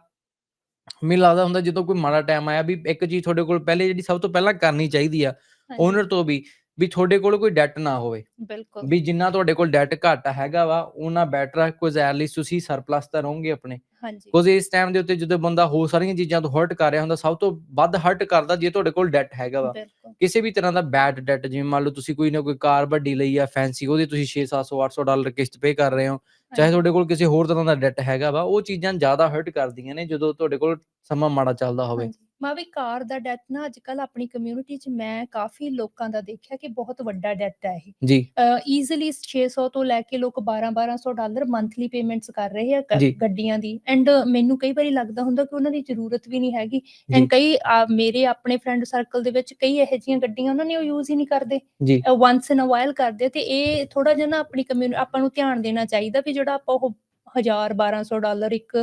ਮੈਨੂੰ ਲੱਗਦਾ ਹੁੰਦਾ ਜਦੋਂ ਕੋਈ ਮਾੜਾ ਟਾਈਮ ਆਇਆ ਵੀ ਇੱਕ ਚੀਜ਼ ਤੁਹਾਡੇ ਕੋਲ ਪਹਿਲੇ ਜਿਹੜੀ ਸਭ ਤੋਂ ਪਹਿਲਾਂ ਕਰਨੀ ਚਾਹੀਦੀ ਆ ਓਨਰ ਤੋਂ ਵੀ ਵੀ ਤੁਹਾਡੇ ਕੋਲ ਕੋਈ ਡੈਟ ਨਾ ਹੋਵੇ। ਬਿਲਕੁਲ। ਵੀ ਜਿੰਨਾ ਤੁਹਾਡੇ ਕੋਲ ਡੈਟ ਘੱਟ ਹੈਗਾ ਵਾ ਉਹਨਾਂ ਬੈਟਰ ਹੈ ਕੁਝ ਐਟਲੀਸਟ ਤੁਸੀਂ ਸਰਪਲਸ ਤਾਂ ਰਹੋਗੇ ਆਪਣੇ। ਹਾਂਜੀ। ਕੁਝ ਇਸ ਟਾਈਮ ਦੇ ਉੱਤੇ ਜਦੋਂ ਬੰਦਾ ਹੋਰ ਸਾਰੀਆਂ ਚੀਜ਼ਾਂ ਤੋਂ ਹਰਟ ਕਰ ਰਿਹਾ ਹੁੰਦਾ ਸਭ ਤੋਂ ਵੱਧ ਹਰਟ ਕਰਦਾ ਜੇ ਤੁਹਾਡੇ ਕੋਲ ਡੈਟ ਹੈਗਾ ਵਾ। ਕਿਸੇ ਵੀ ਤਰ੍ਹਾਂ ਦਾ ਬੈਡ ਡੈਟ ਜਿਵੇਂ ਮੰਨ ਲਓ ਤੁਸੀਂ ਕੋਈ ਨਾ ਕੋਈ ਕਾਰ ਵੱਡੀ ਲਈ ਆ ਫੈਂਸੀ ਉਹਦੇ ਤੁਸੀਂ 6 700 800 ਡਾਲਰ ਕਿਸ਼ਤ ਪੇ ਕਰ ਰਹੇ ਹੋ। ਚਾਹੇ ਤੁਹਾਡੇ ਕੋਲ ਕਿਸੇ ਹੋਰ ਤਰ੍ਹਾਂ ਦਾ ਡੈਟ ਹੈਗਾ ਵਾ ਉਹ ਚੀਜ਼ਾਂ ਜ਼ਿਆਦਾ ਹਰਟ ਕਰਦੀਆਂ ਨੇ ਜਦੋਂ ਤੁਹਾਡੇ ਕੋਲ ਸਮਾਂ ਮਾੜਾ ਚੱਲਦਾ ਹੋਵੇ। ਮੈਂ ਵੀ ਕਾਰ ਦਾ ਡੈਟ ਨਾ ਅੱਜ ਕੱਲ ਆਪਣੀ ਕਮਿਊਨਿਟੀ 'ਚ ਮੈਂ ਕਾਫੀ ਲੋਕਾਂ ਦਾ ਦੇਖਿਆ ਕਿ ਬਹੁਤ ਵੱਡਾ ਡੈਟ ਹੈ ਇਹ। ਜੀ। ਈਜ਼ੀਲੀ 600 ਤੋਂ ਲੈ ਕੇ ਲੋਕ 12 1200 ਡਾਲਰ ਮੰਥਲੀ ਪੇਮੈਂਟਸ ਕਰ ਰਹੇ ਆ। ਗੱਡੀਆਂ ਦੀ। ਐਂਡ ਮੈਨੂੰ ਕਈ ਵਾਰੀ ਲੱਗਦਾ ਹੁੰਦਾ ਕਿ ਉਹਨਾਂ ਦੀ ਜ਼ਰੂਰਤ ਵੀ ਨਹੀਂ ਹੈਗੀ। ਐਂਡ ਕਈ ਮੇਰੇ ਆਪਣੇ ਫਰੈਂਡ ਸਰਕਲ ਦੇ ਵਿੱਚ ਕਈ ਇਹੋ ਜਿਹੀਆਂ ਗੱਡੀਆਂ ਉਹਨਾਂ ਨੇ ਉਹ ਯੂਜ਼ ਹੀ ਨਹੀਂ ਕਰਦੇ। ਵਾਂਸ ਇਨ ਅ ਵਾਈਲ ਕਰਦੇ ਤੇ ਇਹ ਥੋੜਾ ਜਿਹਾ ਨਾ ਆਪਣੀ ਕਮਿਊਨਿਟੀ ਆਪਾਂ ਨੂੰ ਧਿਆਨ ਦੇਣਾ ਚਾਹੀਦਾ ਵੀ ਜਿਹੜਾ ਆਪਾਂ ਉਹ 1000 1200 ਡਾਲਰ ਇੱਕ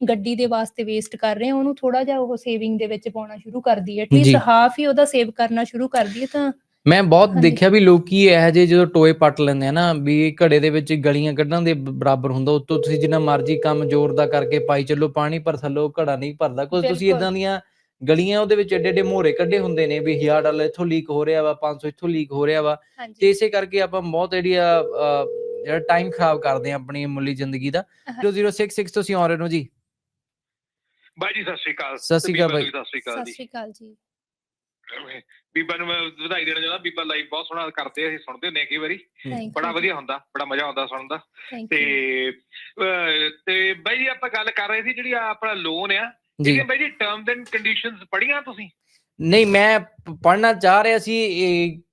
ਗੱਡੀ ਦੇ ਵਾਸਤੇ ਵੇਸਟ ਕਰ ਰਹੇ ਹਾਂ ਉਹਨੂੰ ਥੋੜਾ ਜਿਹਾ ਉਹ ਸੇਵਿੰਗ ਦੇ ਵਿੱਚ ਪਾਉਣਾ ਸ਼ੁਰੂ ਕਰ ਦਈਏ ਜੀ। ਐਟਲੀਸਟ ਹਾਫ ਹੀ ਉਹਦਾ ਸੇਵ ਕਰਨਾ ਸ਼ੁਰੂ ਕਰ ਦਈਏ ਤਾਂ ਮੈਂ ਬਹੁਤ। ਦੇਖਿਆ ਵੀ ਲੋਕੀ ਇਹੋ ਜਿਹੇ ਜਦੋਂ ਟੋਏ ਪੱਟ ਲੈਂਦੇ ਆ ਨਾ ਵੀ ਘੜੇ ਦੇ ਵਿੱਚ ਗਲੀਆਂ ਕੱਢਣ ਦੇ ਬਰਾਬਰ ਹੁੰਦਾ ਉਤੋਂ ਤੁਸੀਂ ਜਿੰਨਾ ਮਰਜ਼ੀ ਕੰਮ ਜ਼ੋਰ ਦਾ ਕਰਕੇ ਪਾਈ ਚੱਲੋ ਪਾਣੀ ਪਰ ਥੱਲੋਂ ਘੜਾ ਨਹੀਂ ਭਰਦਾ ਕੁਝ ਤੁਸੀਂ। ਇਦਾਂ ਦੀਆਂ ਗਲੀਆਂ ਉਹਦੇ ਵਿੱਚ ਏਡੇ ਏਡੇ ਮੋਹਰੇ ਕੱਢੇ ਹੁੰਦੇ ਨੇ ਵੀ 1000 ਡਾਲਰ ਇੱਥੋਂ ਲੀਕ ਹੋ ਰਿਹਾ ਵਾ 500 ਇੱਥੋਂ ਲੀਕ ਹੋ ਰਿਹਾ ਵਾ ਤੇ ਇਸੇ ਕਰਕੇ ਆਪਾਂ ਬਹੁਤ ਜਿਹੜੀ ਆ ਜਿਹੜਾ ਟਾਈਮ ਖਰਾਬ ਕਰਦੇ ਆ ਆਪਣੀ ਮੁੱਲੀ ਜ਼ਿੰਦਗੀ ਦਾ। 0066 ਤੁਸੀਂ ਰਹੇ ਹੋ ਜੀ। ਬਾਈ ਜੀ ਸਤਿ ਸ਼੍ਰੀ ਅਕਾਲ। ਸਤਿ ਸ਼੍ਰੀ ਅਕਾਲ ਬਾਈ। ਨੂੰ ਵੀ ਸਤਿ ਸ਼੍ਰੀ ਅਕਾਲ ਸਤਿ ਜੀ ਸ਼੍ਰੀ ਅਕਾਲ ਜੀ। ਬੀਬਾ ਨੂੰ ਮੈਂ ਵਧਾਈ ਦੇਣਾ ਚਾਹੁੰਦਾ। ਬੀਬਾ ਲਾਈਵ ਬਹੁਤ ਸੋਹਣਾ ਕਰਦੇ ਆ, ਅਸੀਂ ਸੁਣਦੇ ਹੁੰਦੇ ਆ ਕਈ ਵਾਰੀ। ਬੜਾ ਵਧੀਆ ਹੁੰਦਾ ਬੜਾ ਮਜ਼ਾ ਆਉਂਦਾ ਸੁਣਨ ਦਾ। ਤੇ ਤੇ ਬਾਈ ਜੀ ਆਪਾਂ ਗੱਲ ਕਰ ਰਹੇ ਸੀ ਜਿਹੜੀ ਆਪਣਾ ਲੋਨ ਆ। ਜੀ। ਠੀਕ ਹੈ ਬਾਈ ਜੀ ਟਰਮਸ ਐਂਡ ਕੰਡੀਸ਼ਨਸ ਪੜੀਆਂ ਤੁਸੀਂ? ਨਹੀਂ ਮੈਂ ਪੜਨਾ ਚਾਹ ਰਿਹਾ ਸੀ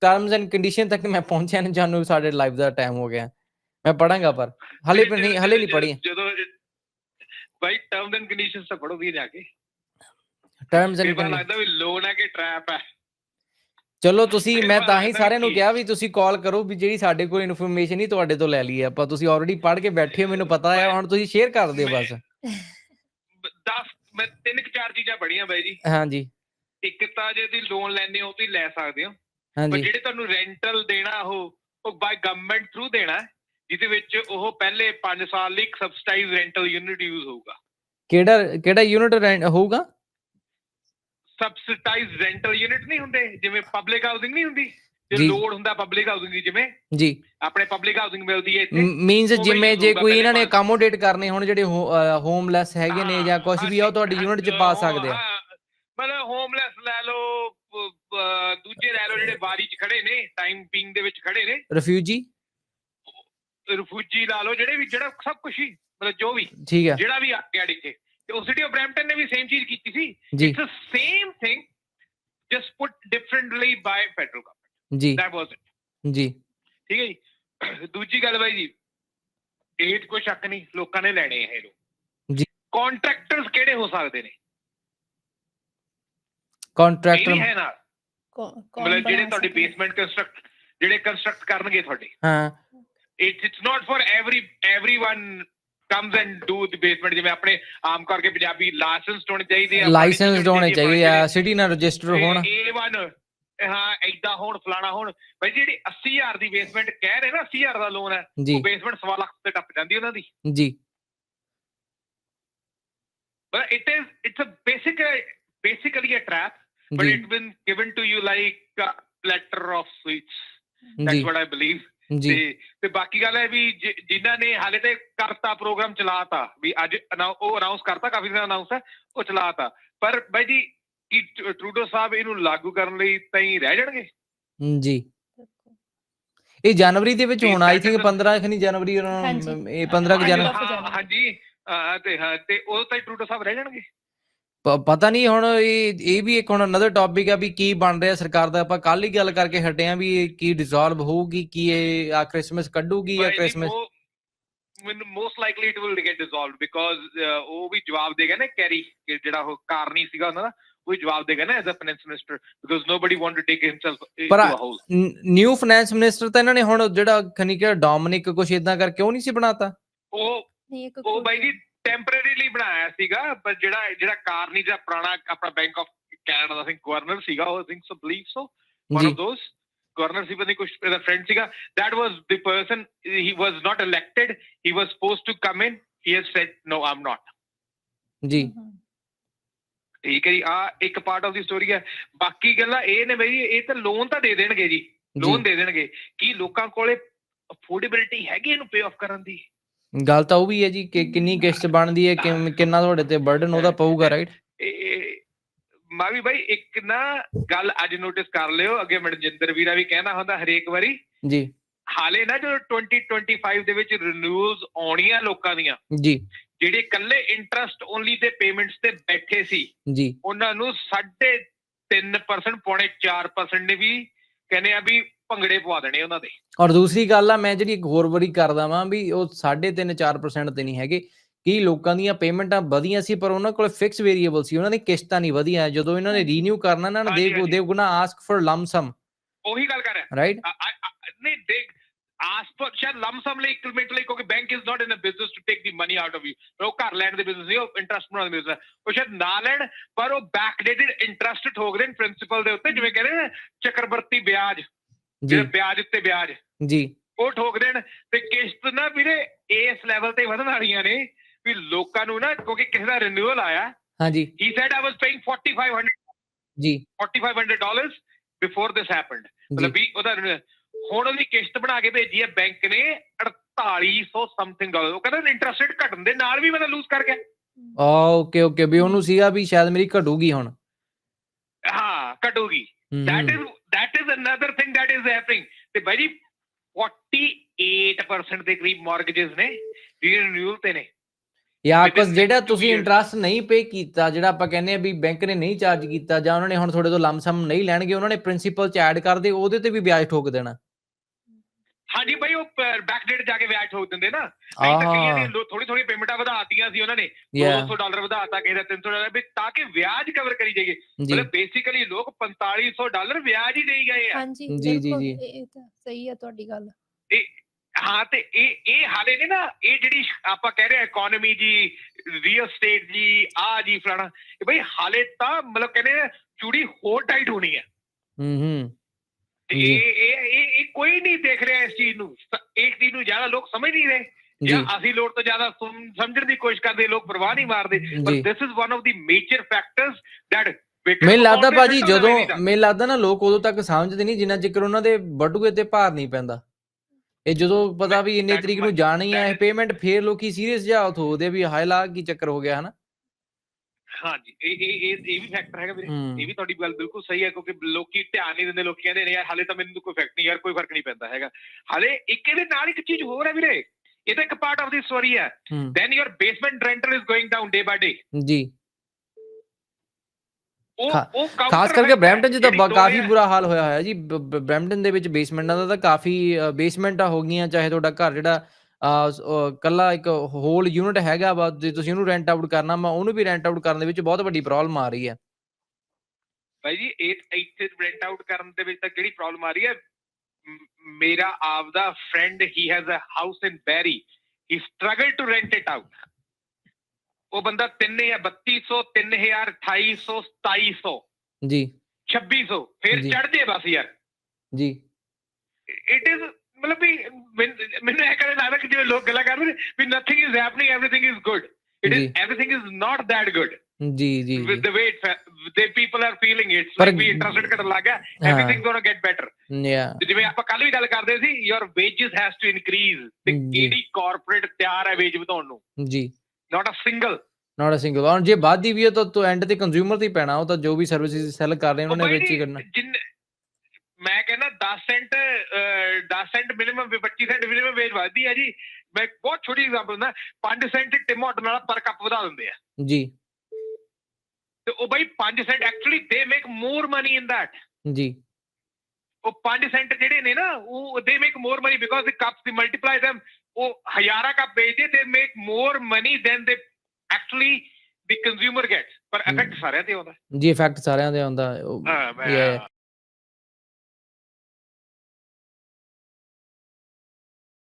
ਟਰਮਸ ਐਂਡ ਕੰਡੀਸ਼ਨ ਤੱਕ ਮੈਂ ਪਹੁੰਚਿਆ ਨਹੀਂ ਜਾਨੂੰ ਸਾਡੇ ਲਾਈਵ ਦਾ ਟਾਈਮ ਹੋ ਗਿਆ। ਮੈਂ ਪੜਾਂਗਾ ਪਰ ਹਲੇ ਨਹੀਂ ਹਲੇ ਨਹੀਂ ਪੜੀ ਜਦੋਂ ਬਾਈ ਟਰਮਸ ਐਂਡ ਕੰਡੀਸ਼ਨਸ ਤਾਂ ਪੜੋਗੇ ਜਾ ਕੇ। ਟਰਮਸ ਐਂਡ ਵਾਰ ਲੱਗਦਾ ਵੀ ਲੋਨ ਹੈ ਕਿ ਟ੍ਰੈਪ ਹੈ ਚਲੋ ਤੁਸੀਂ ਮੈਂ ਤਾਂ ਹੀ ਸਾਰਿਆਂ ਨੂੰ ਕਿਹਾ ਵੀ ਤੁਸੀਂ ਕਾਲ ਕਰੋ ਵੀ ਜਿਹੜੀ ਸਾਡੇ ਕੋਲ ਇਨਫੋਰਮੇਸ਼ਨ ਹੀ ਤੁਹਾਡੇ ਤੋਂ ਲੈ ਲਈ ਹੈ ਆਪਾਂ ਤੁਸੀਂ ਆਲਰੇਡੀ ਪੜ੍ਹ ਕੇ ਬੈਠੇ ਹੋ ਮੈਨੂੰ ਪਤਾ ਹੈ ਹੁਣ ਤੁਸੀਂ ਸ਼ੇਅਰ ਕਰ ਦਿਓ ਬਸ। 10 ਮੈਂ ਤਿੰਨ ਕੁ ਚਾਰ ਚੀਜ਼ਾਂ ਪੜੀਆਂ ਬਾਈ ਜੀ। ਹਾਂਜੀ। ਇੱਕ ਤਾਂ ਜੇ ਤੁਸੀਂ ਲੋਨ ਲੈਣੇ ਹੋ ਤੁਸੀਂ ਲੈ ਸਕਦੇ ਹੋ। ਪਰ ਜਿਹੜੇ ਤੁਹਾਨੂੰ ਰੈਂਟਲ ਦੇਣਾ ਉਹ ਉਹ ਬਾਈ ਗਵਰਨਮੈਂਟ ਥਰੂ ਦੇਣਾ। ਹੈ, ਜਿਹਦੇ ਵਿੱਚ ਉਹ ਪਹਿਲੇ 5 ਸਾਲ ਲਈ ਇੱਕ ਸਬਸਿਡਾਈਜ਼ ਰੈਂਟਲ ਯੂਨਿਟ ਯੂਜ਼ ਹੋਊਗਾ। ਕਿਹੜਾ ਕਿਹੜਾ ਯੂਨਿਟ ਹੋਊਗਾ? ਸਬਸਿਡਾਈਜ਼ਡ ਰੈਂਟਲ ਯੂਨਿਟ ਨਹੀਂ ਹੁੰਦੇ ਜਿਵੇਂ ਪਬਲਿਕ ਹਾਊਸਿੰਗ ਨਹੀਂ ਹੁੰਦੀ ਜੇ। ਲੋਡ ਹੁੰਦਾ ਪਬਲਿਕ ਹਾਊਸਿੰਗ ਦੀ ਜਿਵੇਂ ਜੀ। ਆਪਣੇ ਪਬਲਿਕ ਹਾਊਸਿੰਗ ਮਿਲਦੀ ਹੈ ਇੱਥੇ ਮੀਨਸ ਜਿਵੇਂ ਜੇ ਕੋਈ ਇਹਨਾਂ ਨੇ। ਅਕਾਮੋਡੇਟ ਕਰਨੇ ਹੁਣ ਜਿਹੜੇ ਹੋਮਲੈਸ ਹੈਗੇ ਨੇ ਜਾਂ ਕੁਝ ਵੀ ਆ ਉਹ ਤੁਹਾਡੀ ਯੂਨਿਟ 'ਚ ਪਾ ਸਕਦੇ ਆ। ਮਤਲਬ ਹੋਮਲੈਸ ਲੈ ਲਓ ਦੂਜੇ ਲੈ ਲਓ ਜਿਹੜੇ ਬਾਰੀ 'ਚ ਖੜੇ ਨੇ ਟਾਈਮ ਪਿੰਗ ਦੇ ਵਿੱਚ ਖੜੇ ਨੇ। ਰਿਫਿਊਜੀ ਰਿਫਿਊਜੀ ਲਾ ਲਓ ਜਿਹੜੇ ਵੀ ਜਿਹੜਾ ਸਭ ਕੁਝ ਹੀ ਮਤਲਬ ਜੋ ਵੀ ਠੀਕ ਹੈ। ਜਿਹੜਾ ਵੀ ਆ ਗਿਆ ਇੱਥੇ ਤੇ ਉਹ ਸਿਟੀ ਆਫ ਬ੍ਰੈਂਪਟਨ ਨੇ ਵੀ ਸੇਮ ਚੀਜ਼ ਕੀਤੀ ਸੀ। It's a same thing just put differently by federal government ਜੀ। ਦੈਟ ਵਾਸ ਜੀ। ਠੀਕ ਹੈ ਜੀ। ਦੂਜੀ ਗੱਲ ਬਾਈ ਜੀ ਇਹ ਕੋਈ ਸ਼ੱਕ ਨਹੀਂ ਲੋਕਾਂ ਨੇ ਲੈਣੇ ਇਹ ਲੋਕ ਜੀ। ਕੰਟਰੈਕਟਰਸ ਕਿਹੜੇ ਹੋ ਸਕਦੇ ਨੇ? ਕੰਟਰੈਕਟਰ ਹੈ ਕੌਣ ਮਤਲਬ ਜਿਹੜੇ ਤੁਹਾਡੀ? ਬੇਸਮੈਂਟ ਕੰਸਟਰਕਟ ਜਿਹੜੇ ਕੰਸਟਰਕਟ ਕਰਨਗੇ ਤੁਹਾਡੇ। ਹਾਂ। it, it's not for every everyone comes and do the basement ਜਿਵੇਂ ਆਪਣੇ ਆਮ ਕਰਕੇ ਪੰਜਾਬੀ ਲਾਇਸੈਂਸ ਹੋਣੇ ਚਾਹੀਦੇ ਆ ਲਾਇਸੈਂਸ ਹੋਣੇ ਚਾਹੀਦੇ ਆ ਸਿਟੀ ਨਾਲ ਰਜਿਸਟਰ ਹੋਣ A1 ਹਾਂ ਐਦਾਂ ਹੋਣ ਫਲਾਣਾ ਹੋਣ ਬਈ ਜਿਹੜੀ 80000 ਦੀ ਬੇਸਮੈਂਟ ਕਹਿ ਰਹੇ ਨਾ 80000 ਦਾ ਲੋਨ ਹੈ ਉਹ ਬੇਸਮੈਂਟ 1.5 ਲੱਖ ਤੇ ਟੱਪ ਜਾਂਦੀ ਉਹਨਾਂ ਦੀ ਜੀ but it is it's a basic uh, basically a trap but it's been given to you like a platter of sweets that's what i believe ਜੀ। ਤੇ ਤੇ ਬਾਕੀ ਗੱਲ ਹੈ ਵੀ ਜਿਨ੍ਹਾਂ ਨੇ ਹਾਲੇ ਤੇ ਕਰਤਾ ਪ੍ਰੋਗਰਾਮ ਚਲਾਤਾ ਵੀ ਅੱਜ ਉਹ ਅਨਾਉਂਸ ਕਰਤਾ ਕਾਫੀ ਦਿਨ ਅਨਾਉਂਸ ਹੈ ਉਹ ਚਲਾਤਾ। ਪਰ ਬਾਈ ਜੀ ਕੀ ਟਰੂਡੋ ਸਾਹਿਬ ਇਹਨੂੰ ਲਾਗੂ ਕਰਨ ਲਈ ਤਾਂ ਹੀ ਰਹਿ ਜਾਣਗੇ? ਜੀ। ਇਹ ਜਨਵਰੀ ਦੇ ਵਿੱਚ ਹੋਣਾ ਆਈ ਥਿੰਕ second- 15 ਖਨੀ ਜਨਵਰੀ। ਇਹ 15 ਕਿ ਹਾਂਜੀ, ਜਨ ਜਨਵਰੀ। ਹਾਂ, ਹਾਂਜੀ। ਤੇ ਹਾਂ ਤੇ ਉਹ ਤਾਂ ਹੀ ਟਰੂਡੋ ਸਾਹਿਬ ਰਹਿ ਜਾਣਗੇ? ਪਤਾ ਨਹੀਂ ਹੁਣ ਇਹ ਇਹ ਵੀ ਇੱਕ ਹੁਣ ਅਨਦਰ ਟੌਪਿਕ ਆ ਵੀ ਕੀ ਬਣ ਰਿਹਾ ਸਰਕਾਰ ਦਾ। ਆਪਾਂ ਕੱਲ ਹੀ ਗੱਲ ਕਰਕੇ ਹਟੇ ਆ ਵੀ ਇਹ ਕੀ ਡਿਸੋਲਵ ਹੋਊਗੀ ਕੀ ਇਹ ਆ ਕ੍ਰਿਸਮਸ ਕੱਢੂਗੀ ਜਾਂ ਕ੍ਰਿਸਮਸ ਮੈਨੂੰ most likely it will get dissolved because ਉਹ ਵੀ ਜਵਾਬ ਦੇਗਾ ਨਾ ਕੈਰੀ ਕਿ ਜਿਹੜਾ ਉਹ ਕਾਰਨੀ ਸੀਗਾ ਉਹਨਾਂ ਦਾ ਉਹ ਵੀ ਜਵਾਬ ਦੇਗਾ ਨਾ as a finance minister because nobody want to take himself ਪਰ a whole new finance minister ਤਾਂ ਇਹਨਾਂ ਨੇ ਹੁਣ ਜਿਹੜਾ ਖਨੀ ਕਿ ਡੋਮਿਨਿਕ ਕੁਛ ਇਦਾਂ ਕਰਕੇ ਉਹ ਨਹੀਂ ਸੀ ਬਣਾਤਾ। ਉਹ ਉਹ ਬਾਈ ਜੀ ਟੈਂਪਰੇਰੀਲੀ ਬਣਾਇਆ ਸੀਗਾ ਪਰ ਜਿਹੜਾ ਜਿਹੜਾ ਕਾਰਨੀ ਦਾ ਪੁਰਾਣਾ ਆਪਣਾ ਬੈਂਕ ਆਫ ਕੈਨੇਡਾ ਦਾ ਥਿੰਕ ਗਵਰਨਰ ਸੀਗਾ ਉਹ ਥਿੰਕ ਸੋ ਬਲੀਵ ਸੋ ਜੀ। of those governor ਸੀ ਪਤਾ ਕੁਝ ਇਹਦਾ ਫਰੈਂਡ ਸੀਗਾ। That was the person he was not elected he was supposed to come in he has said no i'm not. ਜੀ। ਠੀਕ ਹੈ ਜੀ ਆ ਇੱਕ ਪਾਰਟ ਆਫ ਦੀ ਸਟੋਰੀ ਹੈ। ਬਾਕੀ ਗੱਲਾਂ ਇਹ ਨੇ ਬਈ ਇਹ ਤਾਂ ਲੋਨ ਤਾਂ ਦੇ ਦੇਣਗੇ ਜੀ ਲੋਨ ਦੇ ਦੇਣਗੇ। ਕੀ ਲੋਕਾਂ ਕੋਲੇ ਅਫੋਰਡੇਬਿਲਟੀ ਹੈਗੀ ਇਹਨੂੰ ਪੇ ਆਫ ਕਰਨ ਦੀ? ਗੱਲ ਤਾਂ ਉਹ ਵੀ ਹੈ ਜੀ ਕਿ ਕਿੰਨੀ ਕਿਸ਼ਤ ਬਣਦੀ ਹੈ ਕਿੰਨ- ਕਿੰਨਾ ਤੁਹਾਡੇ ਤੇ ਬਰਡਨ ਉਹਦਾ ਪਊਗਾ ਰਾਈਟ ਇਹ ਮੈਂ ਵੀ ਬਾਈ ਇੱਕ ਨਾ ਗੱਲ ਅੱਜ ਨੋਟਿਸ ਕਰ ਲਿਓ ਅੱਗੇ ਮਨਜਿੰਦਰ ਵੀਰਾ ਵੀ ਕਹਿੰਦਾ ਹੁੰਦਾ ਹਰੇਕ ਵਾਰੀ। ਜੀ। ਹਾਲੇ ਨਾ ਜੋ 2025 ਦੇ ਵਿੱਚ ਰਿਨਿਊਜ਼ ਆਉਣੀਆਂ ਲੋਕਾਂ ਦੀਆਂ ਜੀ। ਜਿਹੜੇ ਇਕੱਲੇ ਇੰਟਰਸਟ ਓਨਲੀ ਤੇ ਪੇਮੈਂਟਸ ਤੇ ਬੈਠੇ ਸੀ ਜੀ। ਉਹਨਾਂ ਨੂੰ 3.5% ਪੌਣੇ 4% ਨੇ ਵੀ ਕਹਿੰਦੇ ਆ ਵੀ ਭੰਗੜੇ ਪਵਾ ਦੇਣੇ ਉਹਨਾਂ ਦੇ। ਔਰ ਦੂਸਰੀ ਗੱਲ ਆ ਮੈਂ ਜਿਹੜੀ ਇੱਕ ਹੋਰ ਵਾਰੀ ਕਰਦਾ ਵਾਂ ਵੀ ਉਹ 3.5 4% ਤੇ ਨਹੀਂ ਹੈਗੇ ਕੀ ਲੋਕਾਂ ਦੀਆਂ ਪੇਮੈਂਟਾਂ ਵਧੀਆਂ ਸੀ ਪਰ ਉਹਨਾਂ ਕੋਲ ਫਿਕਸ ਵੇਰੀਏਬਲ ਸੀ ਉਹਨਾਂ ਦੀ ਕਿਸ਼ਤਾਂ ਨਹੀਂ ਵਧੀਆਂ। ਜਦੋਂ ਇਹਨਾਂ ਨੇ ਰੀਨਿਊ ਕਰਨਾ ਨਾ ਹਾਂਜੀ, ਦੇ। ਦੇ ਗੁਨਾ ਆਸਕ ਫॉर ਲਮਸਮ ਉਹੀ ਗੱਲ ਕਰ ਰਿਹਾ। ਰਾਈਟ ਨਹੀਂ ਦੇਖ ਆਸ ਪਰ ਸ਼ਾਇਦ ਲਮਸਮ ਲਈ ਇਕਵਿਪਮੈਂਟ ਲਈ ਕਿਉਂਕਿ bank is not in a business to the money out of you ਉਹ ਘਰ ਲੈਣ ਦੇ ਬਿਜ਼ਨਸ ਨਹੀਂ ਉਹ ਇੰਟਰਸਟ ਬਣਾਉਣ ਦੇ ਬਿਜ਼ਨਸ ਉਹ ਸ਼ਾਇਦ ਨਾ ਲੈਣ ਪਰ ਉਹ ਬੈਕਡੇਟਡ ਇੰਟਰਸਟ ਠੋਕ ਦੇਣ ਪ੍ਰਿੰਸੀਪਲ ਦੇ ਉੱਤੇ ਜਿਵੇਂ ਕਹਿੰਦੇ ਨੇ ਚੱਕਰਵਰਤੀ ਵਿਆਜ। ਜਿਹੜਾ ਵਿਆਜ ਉੱਤੇ ਵਿਆਜ। ਜੀ। ਉਹ ਠੋਕ ਦੇਣ ਤੇ ਕਿਸ਼ਤ ਨਾ ਵੀਰੇ ਇਸ ਲੈਵਲ ਤੇ ਵਧਣ ਵਾਲੀਆਂ ਨੇ ਵੀ ਲੋਕਾਂ ਨੂੰ ਨਾ ਕਿਉਂਕਿ ਕਿਸੇ ਦਾ ਰਿਨਿਊਅਲ ਆਇਆ। ਹਾਂਜੀ। He said i was paying 4500 ਜੀ। 4500 dollars before this happened ਜੀ। ਮਤਲਬ ਵੀ ਉਹਦਾ ਹੁਣ ਉਹਦੀ ਕਿਸ਼ਤ ਬਣਾ ਕੇ ਭੇਜੀ ਹੈ ਬੈਂਕ ਨੇ 4800 ਸਮਥਿੰਗ ਡਾਲਰ ਉਹ ਕਹਿੰਦਾ ਇੰਟਰਸਟ ਰੇਟ ਘਟਣ ਦੇ ਨਾਲ ਵੀ ਮੈਂ ਲੂਜ਼ ਕਰ ਗਿਆ। ਓਕੇ ਓਕੇ ਵੀ ਉਹਨੂੰ ਸੀਗਾ ਵੀ ਸ਼ਾਇਦ ਮੇਰੀ ਘਟੂਗੀ ਹੁਣ। ਹਾਂ ਘਟੂਗੀ। ਹਮ, is that is another thing that is happening ਤੇ ਬਾਈ ਜੀ 48% ਦੇ ਕਰੀਬ ਮਾਰਗੇजेस ਨੇ ਜਿਹੜੇ ਰਿਨਿਊਅਲ ਤੇ ਨੇ। within ਕੁਝ ਜਿਹੜਾ ਤੁਸੀਂ. ਇੰਟਰਸਟ ਨਹੀਂ ਪੇ ਕੀਤਾ ਜਿਹੜਾ ਆਪਾਂ ਕਹਿੰਦੇ ਆ ਵੀ ਬੈਂਕ ਨੇ ਨਹੀਂ ਚਾਰਜ ਕੀਤਾ ਜਾਂ ਉਹਨਾਂ ਨੇ ਹੁਣ ਤੁਹਾਡੇ ਤੋਂ ਲਮਸਮ ਨਹੀਂ ਲੈਣਗੇ ਉਹਨਾਂ ਨੇ ਪ੍ਰਿੰਸੀਪਲ ਚ ਐਡ ਕਰਦੇ ਉਹਦੇ ਤੇ ਵੀ ਵਿਆਜ ਠੋਕ ਦੇਣਾ। ਹਾਂਜੀ ਬਾਈ ਉਹ ਬੈਕ ਡੇਟ ਜਾ ਕੇ ਵਿਆਜ ਠੋਕ ਦਿੰਦੇ ਨਾ। ਕਈ ਤਾਂ ਕਈਆਂ ਥੋੜੀ ਥੋੜੀ ਪੇਮੈਂਟਾਂ ਵਧਾਤੀਆਂ ਸੀ ਉਹਨਾਂ ਨੇ। ਯਾ 200 ਡਾਲਰ ਵਧਾਤਾ ਕਿਸੇ ਦਾ 300 ਡਾਲਰ ਵੀ ਤਾਂ ਕਿ ਵਿਆਜ ਕਵਰ ਕਰੀ ਜਾਈਏ। ਜੀ। ਮਤਲਬ ਬੇਸਿਕਲੀ ਲੋਕ 4500 ਡਾਲਰ ਵਿਆਜ ਹੀ ਦੇਈ ਗਏ ਆ। ਹਾਂਜੀ ਜੀ, ਜੀ, ਬਿਲਕੁਲ, ਜੀ। ਇਹ ਇਹ ਤਾਂ ਸਹੀ ਹੈ ਤੁਹਾਡੀ ਗੱਲ। ਹਾਂ ਤੇ ਇਹ ਇਹ ਹਾਲੇ ਨੇ ਨਾ ਇਹ ਜਿਹੜੀ ਆਪਾਂ ਕਹਿ ਰਹੇ ਇਕਨੋਮੀ ਜੀ ਰੀਅਲ ਸਟੇਟ ਜੀ ਆ ਜੀ ਫਲਾਣਾ ਇਹ ਬਈ ਹਾਲੇ ਤਾਂ ਮਤਲਬ ਕਹਿੰਦੇ ਆ, ਚੂੜੀ ਹੋਰ ਟਾਈਟ ਹੋਣੀ ਹੈ ਹੂੰ ਹੂੰ। ਇਹ ਇਹ ਇਹ ਕੋਈ ਨਹੀਂ ਦੇਖ ਰਿਹਾ ਇਸ ਚੀਜ਼ ਨੂੰ। ਇਹ ਚੀਜ਼ ਨੂੰ ਜ਼ਿਆਦਾ ਲੋਕ ਸਮਝ ਨਹੀਂ ਰਹੇ। ਜੀ। ਅਸੀਂ ਲੋੜ ਤੋਂ ਜ਼ਿਆਦਾ ਸਮਝਣ ਦੀ ਕੋਸ਼ਿਸ਼ ਕਰਦੇ ਲੋਕ ਪਰਵਾਹ ਨਹੀਂ ਮਾਰਦੇ। ਪਰ ਜੀ this is one of the major factors that ਵੇਖਣ ਮੈਨੂੰ ਲੱਗਦਾ ਭਾਜੀ ਜਦੋਂ। ਮੈਨੂੰ ਲੱਗਦਾ ਨਾ ਲੋਕ ਉਦੋਂ ਤੱਕ ਸਮਝਦੇ ਨਹੀਂ ਜਿੰਨਾ ਚਿਰ ਉਹਨਾਂ ਦੇ ਬਟੂਏ ਤੇ ਭਾਰ ਨਹੀਂ ਪੈਂਦਾ। ਇਹ ਜਦੋਂ ਪਤਾ ਵੀ ਇੰਨੇ ਤਰੀਕ ਨੂੰ ਜਾਣੀ ਹੈ ਪੇਮੈਂਟ ਫੇਰ ਲੋਕੀ ਸੀਰੀਅਸ ਜਾ ਵੀ ਹਾਏ ਲਾ ਕੀ ਚੱਕਰ ਹੋ ਗਿਆ ਹਨਾ? ਹਾਂਜੀ ਇਹ ਇਹ ਇਹ ਇਹ ਵੀ ਫੈਕਟਰ ਹੈਗਾ ਵੀਰੇ। ਇਹ ਵੀ ਤੁਹਾਡੀ ਗੱਲ ਬਿਲਕੁਲ ਸਹੀ ਹੈ ਕਿਉਂਕਿ ਲੋਕੀ ਧਿਆਨ ਨਹੀਂ ਦਿੰਦੇ ਲੋਕੀ ਕਹਿੰਦੇ ਨੇ ਯਾਰ ਹਾਲੇ ਤਾਂ ਮੈਨੂੰ ਕੋਈ ਫੈਕਟ ਨਹੀਂ ਯਾਰ ਕੋਈ ਫ਼ਰਕ ਨਹੀਂ ਪੈਂਦਾ ਹੈਗਾ। ਹਾਲੇ ਇੱਕ ਇਹਦੇ ਨਾਲ ਇੱਕ ਚੀਜ਼ ਹੋਰ ਹੈ ਵੀਰੇ। ਇਹ ਤਾਂ ਇੱਕ ਪਾਰਟ ਆਫ ਦੀ ਸਟੋਰੀ ਹੈ। Then your basement rental is going down day by day ਜੀ। ਉਹ ਉਹ ਖਾਸ ਕਰਕੇ effect ਹੈ, ਬ੍ਰੈਂਪਟਨ 'ਚ ਤਾਂ ਜਿਹੜੀ ਬ- ਦੋ ਕਾਫੀ ਬੁਰਾ ਹਾਲ ਹੋਇਆ ਹੋਇਆ ਜੀ। ਬ- ਬ- ਬਰੈਂਪਟਨ ਦੇ ਵਿੱਚ ਬੇਸਮੈਂਟਾਂ ਦਾ ਤਾਂ ਕਾਫੀ ਬੇਸਮੈਂਟਾਂ ਹੋ ਗਈਆਂ ਚਾਹੇ ਤੁਹਾਡਾ ਘਰ ਜਿਹੜਾ ਕੱਲਾ ਇੱਕ ਹੋਲ ਯੂਨਿਟ ਹੈਗਾ ਵਾ ਜੇ ਤੁਸੀਂ ਉਹਨੂੰ ਰੈਂਟ ਆਊਟ ਕਰਨਾ ਵਾ ਉਹਨੂੰ ਵੀ ਰੈਂਟ ਆਊਟ ਕਰਨ ਦੇ ਵਿੱਚ ਬਹੁਤ ਵੱਡੀ ਪ੍ਰੋਬਲਮ ਆ ਰਹੀ ਹੈ। ਭਾਈ ਜੀ ਇਹ ਇੱਥੇ ਰੈਂਟ ਆਊਟ ਕਰਨ ਦੇ ਵਿੱਚ ਤਾਂ ਕਿਹੜੀ ਪ੍ਰੋਬਲਮ ਆ ਰਹੀ ਹੈ? ਮ- ਮੇਰਾ ਆਪਦਾ friend he has a house in Barrie he struggle to rent it out ਉਹ ਬੰਦਾ 3 ਜਾਂ 3200 3000 2800 2700 ਜੀ। 2600 ਫਿਰ ਜੀ। ਚੜ ਜੇ ਬਸ ਯਾਰ। ਜੀ। ਇਟ ਇਜ਼ ਮਤਲਬ ਵੀ ਮੈਨ- ਇਹ ਕਦੇ ਲੱਗਦਾ ਕਿ ਜਿਵੇਂ ਲੋਕ ਗੱਲਾਂ ਕਰਦੇ ਨੇ ਵੀ nothing is happening everything is good it. Is everything is not that good ਜੀ ਜੀ fa- the people are feeling it. It's ਪਰ- like ਵੀ ਇੰਟਰਸਟ ਘਟਣ ਲੱਗ ਗਿਆ everything's gonna get better. ਯਾ ਜਿਵੇਂ ਆਪਾਂ ਕੱਲ ਵੀ ਗੱਲ ਕਰਦੇ ਸੀ your wages has to increase. ਤੇ। ਕਿਹੜੀ ਕਾਰਪੋਰੇਟ ਤਿਆਰ ਹੈ ਵੇਜ ਵਧਾਉਣ ਨੂੰ? ਜੀ। Not a single. Not a single ਔਰ ਜੇ ਵੱਧਦੀ ਵੀ ਹੈ ਤਾਂ ਤੋਂ ਐਂਡ ਤੇ ਕੰਜ਼ਿਊਮਰ ਤੇ ਪੈਣਾ ਉਹ ਤਾਂ ਜੋ ਵੀ ਸਰਵਿਸਿਜ਼ ਸੈਲ ਕਰ ਰਹੇ ਉਹਨਾਂ ਨੇ ਵਿੱਚ ਹੀ ਕਰਨਾ। ਮੈਂ ਕਹਿੰਦਾ 10 cent 10 cent minimum 25 cent minimum wage ਵਧਦੀ ਹੈ ਜੀ। ਮੈਂ ਬਹੁਤ ਛੋਟੀ ਐਗਜ਼ਾਮਪਲ ਦਿੰਦਾ 5 ਸੈਂਟ ਟਿਮੋਟ ਨਾਲ ਪਰ ਕੱਪ ਵਧਾ ਦਿੰਦੇ ਆ। ਜੀ। ਤੇ ਉਹ by 5 cent actually they make more money in that ਜੀ। ਉਹ 5 ਸੈਂਟ ਜਿਹੜੇ ਨੇ ਨਾ ਉਹ they make more money because the cups they multiply them ਉਹ ਹਜ਼ਾਰਾਂ ਕੱਪ ਵੇਚਦੇ ਤੇ make more money than they actually the consumer gets ਪਰ। ਇਫੈਕਟ ਸਾਰਿਆਂ ਤੇ ਆਉਂਦਾ। ਜੀ ਇਫੈਕਟ ਸਾਰਿਆਂ ਦੇ ਆਉਂਦਾ। ਹਾਂ.